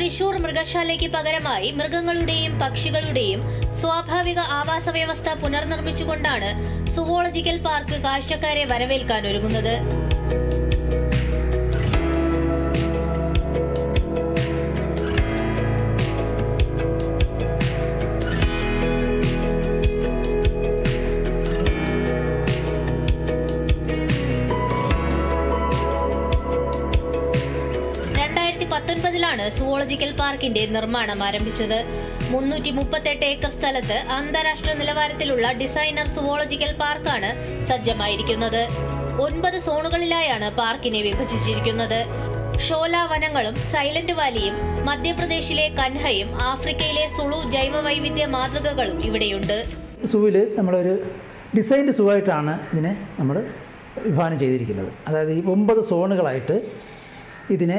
തൃശൂർ മൃഗശാലയ്ക്ക് പകരമായി മൃഗങ്ങളുടെയും പക്ഷികളുടെയും സ്വാഭാവിക ആവാസ വ്യവസ്ഥ പുനർനിർമ്മിച്ചുകൊണ്ടാണ് സുവോളജിക്കൽ പാർക്ക് കാഴ്ചക്കാരെ വരവേൽക്കാൻ ഒരുങ്ങുന്നത്. പത്തൊൻപതിലാണ് സുവോളജിക്കൽ പാർക്കിന്റെ നിർമ്മാണം ആരംഭിച്ചത്. മുന്നൂറ്റി മുപ്പത്തെട്ട് ഏക്കർ സ്ഥലത്ത് അന്താരാഷ്ട്ര നിലവാരത്തിലുള്ള ഡിസൈനർ സുവോളജിക്കൽ പാർക്കാണ് സജ്ജമായിരിക്കുന്നത്. ഒൻപത് സോണുകളിലായാണ് പാർക്കിനെ വിഭജിച്ചിരിക്കുന്നത്. ഷോല വനങ്ങളും സൈലന്റ് വാലിയും മധ്യപ്രദേശിലെ കൻഹയും ആഫ്രിക്കയിലെ സുളു ജൈവവൈവിധ്യ മാതൃകകളും ഇവിടെയുണ്ട്. സൂവിൽ നമ്മളൊരു ഡിസൈൻഡ് സൂ ആയിട്ടാണ് ഇതിനെ നമ്മൾ വിഭാവനം ചെയ്തിരിക്കുന്നത്. അതായത് ഈ ഒമ്പത് സോണുകളായിട്ട് ഇതിനെ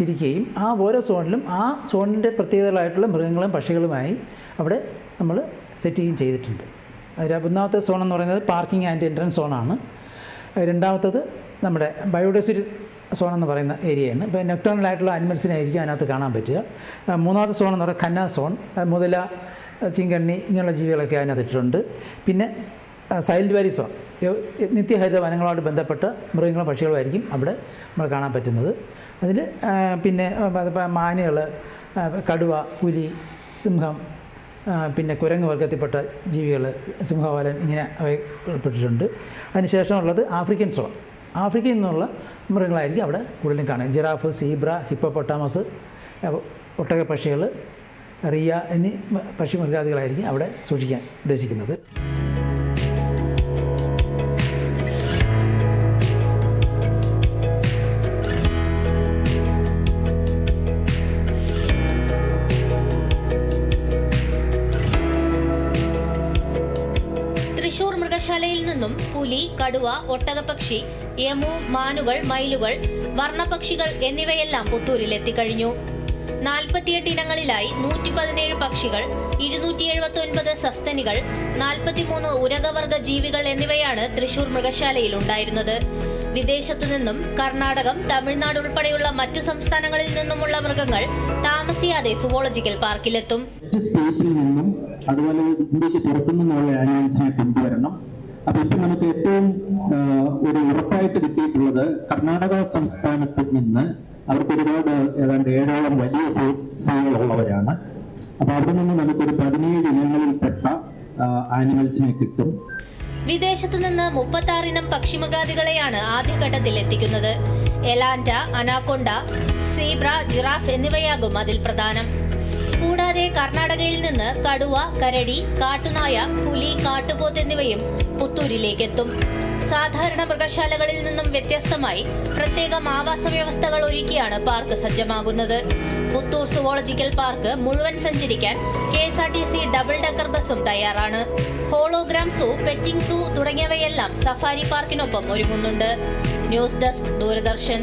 തിരിക്കുകയും ആ ഓരോ സോണിലും ആ സോണിന്റെ പ്രത്യേകതകളായിട്ടുള്ള മൃഗങ്ങളും പക്ഷികളുമായി അവിടെ നമ്മൾ സെറ്റ് ചെയ്യുകയും ചെയ്തിട്ടുണ്ട്. അതിൽ ഒന്നാമത്തെ സോൺ എന്ന് പറയുന്നത് പാർക്കിംഗ് ആൻഡ് എൻട്രൻസ് സോണാണ്. രണ്ടാമത്തത് നമ്മുടെ ബയോഡൈവേഴ്സിറ്റി സോൺ എന്ന് പറയുന്ന ഏരിയയാണ്. ഇപ്പോൾ നെക്ടോണലായിട്ടുള്ള അനിമൽസിനെ ആയിരിക്കും അതിനകത്ത് കാണാൻ പറ്റുക. മൂന്നാമത്തെ സോൺ എന്ന് പറയുന്നത് ഖന്ന സോൺ. മുതല ചിങ്കണ്ണി ഇങ്ങനെയുള്ള ജീവികളൊക്കെ അതിനകത്ത് ഇട്ടിട്ടുണ്ട്. പിന്നെ സൈൽഡ് വാലി സോൺ. നിത്യഹരിത വനങ്ങളുമായിട്ട് ബന്ധപ്പെട്ട് മൃഗങ്ങളും പക്ഷികളുമായിരിക്കും അവിടെ നമ്മൾ കാണാൻ പറ്റുന്നത്. അതിൽ പിന്നെ മാനുകൾ കടുവ പുലി സിംഹം പിന്നെ കുരങ്ങ് വർഗത്തിൽപ്പെട്ട ജീവികൾ സിംഹവാലൻ ഇങ്ങനെ അവ ഉൾപ്പെട്ടിട്ടുണ്ട്. അതിനുശേഷമുള്ളത് ആഫ്രിക്കൻ സോൺ ആഫ്രിക്കയിൽ നിന്നുള്ള മൃഗങ്ങളായിരിക്കും അവിടെ കൂടുതലും കാണുക. ജിറാഫ് സീബ്ര ഹിപ്പോപ്പൊട്ടാമസ് ഒട്ടക പക്ഷികൾ റിയ എന്നീ പക്ഷി മൃഗാദികളായിരിക്കും അവിടെ സൂക്ഷിക്കാൻ ഉദ്ദേശിക്കുന്നത്. മൃഗശാലയിൽ നിന്നും പുലി കടുവ ഒട്ടകപ്പക്ഷി യമു മാനുകൾ മയിലുകൾ വർണപക്ഷികൾ എന്നിവയെല്ലാം പുത്തൂരിൽ എത്തിക്കഴിഞ്ഞു. നാൽപ്പത്തിയെട്ട് ഇനങ്ങളിലായി നൂറ്റി പതിനേഴ് പക്ഷികൾ ഇരുന്നൂറ്റി എഴുപത്തി ഒൻപത് സസ്തനികൾ നാൽപ്പത്തിമൂന്ന് ഉരകവർഗ ജീവികൾ എന്നിവയാണ് തൃശൂർ മൃഗശാലയിൽ ഉണ്ടായിരുന്നത്. വിദേശത്തു നിന്നും കർണാടകം തമിഴ്നാട് ഉൾപ്പെടെയുള്ള മറ്റു സംസ്ഥാനങ്ങളിൽ നിന്നുമുള്ള മൃഗങ്ങൾ താമസിയാതെ സുവോളജിക്കൽ പാർക്കിലെത്തും. മറ്റ് സ്റ്റേറ്റിൽ നിന്നും അതുപോലെ ഇന്ത്യയ്ക്ക് പുറത്തു നിന്നുള്ള ആനിമൽസിനെ കൊണ്ടുവരണം. അപ്പൊ ഇപ്പൊ നമുക്ക് ഏറ്റവും ഒരു ഉറപ്പായിട്ട് കിട്ടിയിട്ടുള്ളത് കർണാടക സംസ്ഥാനത്ത് നിന്ന് അവർക്ക് ഒരുപാട് ഏതാണ്ട് ഏഴോളം വലിയ സൂകളുള്ളവരാണ് അപ്പൊ അവിടെ നിന്ന് നമുക്കൊരു പതിനേഴ് ഇനങ്ങളിൽപ്പെട്ട ആനിമൽസിനെ കിട്ടും. വിദേശത്തു നിന്ന് മുപ്പത്താറിനം പക്ഷിമൃഗാദികളെയാണ് ആദ്യഘട്ടത്തിൽ എത്തിക്കുന്നത്. എലാൻഡ അനാക്കൊണ്ട സീബ്ര ജിറാഫ് എന്നിവയാകും അതിൽ പ്രധാനം. കൂടാതെ കർണാടകയിൽ നിന്ന് കടുവ കരടി കാട്ടുനായ പുലി കാട്ടുപോത്ത് എന്നിവയും പുത്തൂരിലേക്ക് എത്തും സാധാരണ മൃഗശാലകളിൽ നിന്നും വ്യത്യസ്തമായി പ്രത്യേകം ആവാസ വ്യവസ്ഥകൾ ഒരുക്കിയാണ് പാർക്ക് സജ്ജമാകുന്നത്. പുത്തൂർ സുവോളജിക്കൽ പാർക്ക് മുഴുവൻ സഞ്ചരിക്കാൻ K S R T C double decker ബസ്സും തയ്യാറാണ്. ഹോളോഗ്രാം സൂ പെറ്റിംഗ് സൂ തുടങ്ങിയവയെല്ലാം സഫാരി പാർക്കിനൊപ്പം ഒരുങ്ങുന്നുണ്ട്. News desk Doordarshan.